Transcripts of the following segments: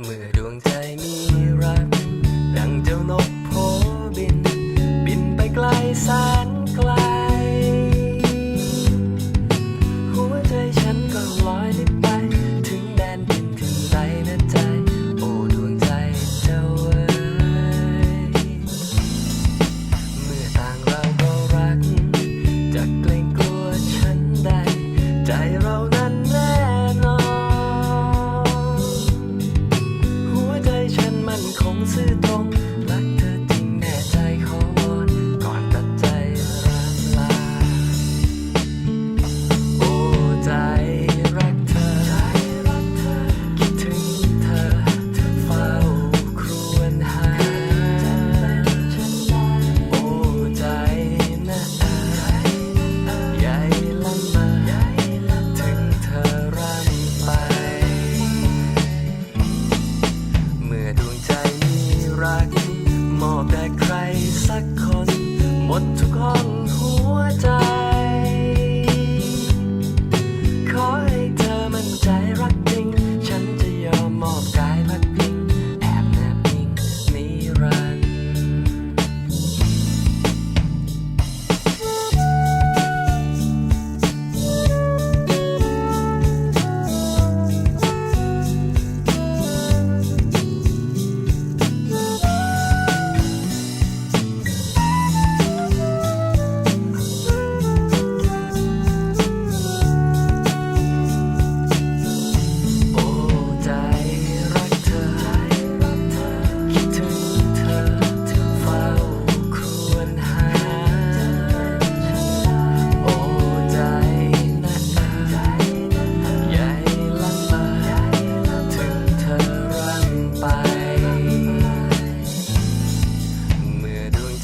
เมื่อดวงใจมีรัก ดังเจ้านกโพบิน บินไปไกลแสนไกล หัวใจฉันก็ลอยลิบไป ถึงแดนดินถึงไรนะใจ โอ้ดวงใจเจ้าเอ๋ยเมื่อต่างเราก็รัก จะเกรงกลัวฉันใด ใจเรา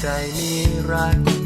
ใจมีรัก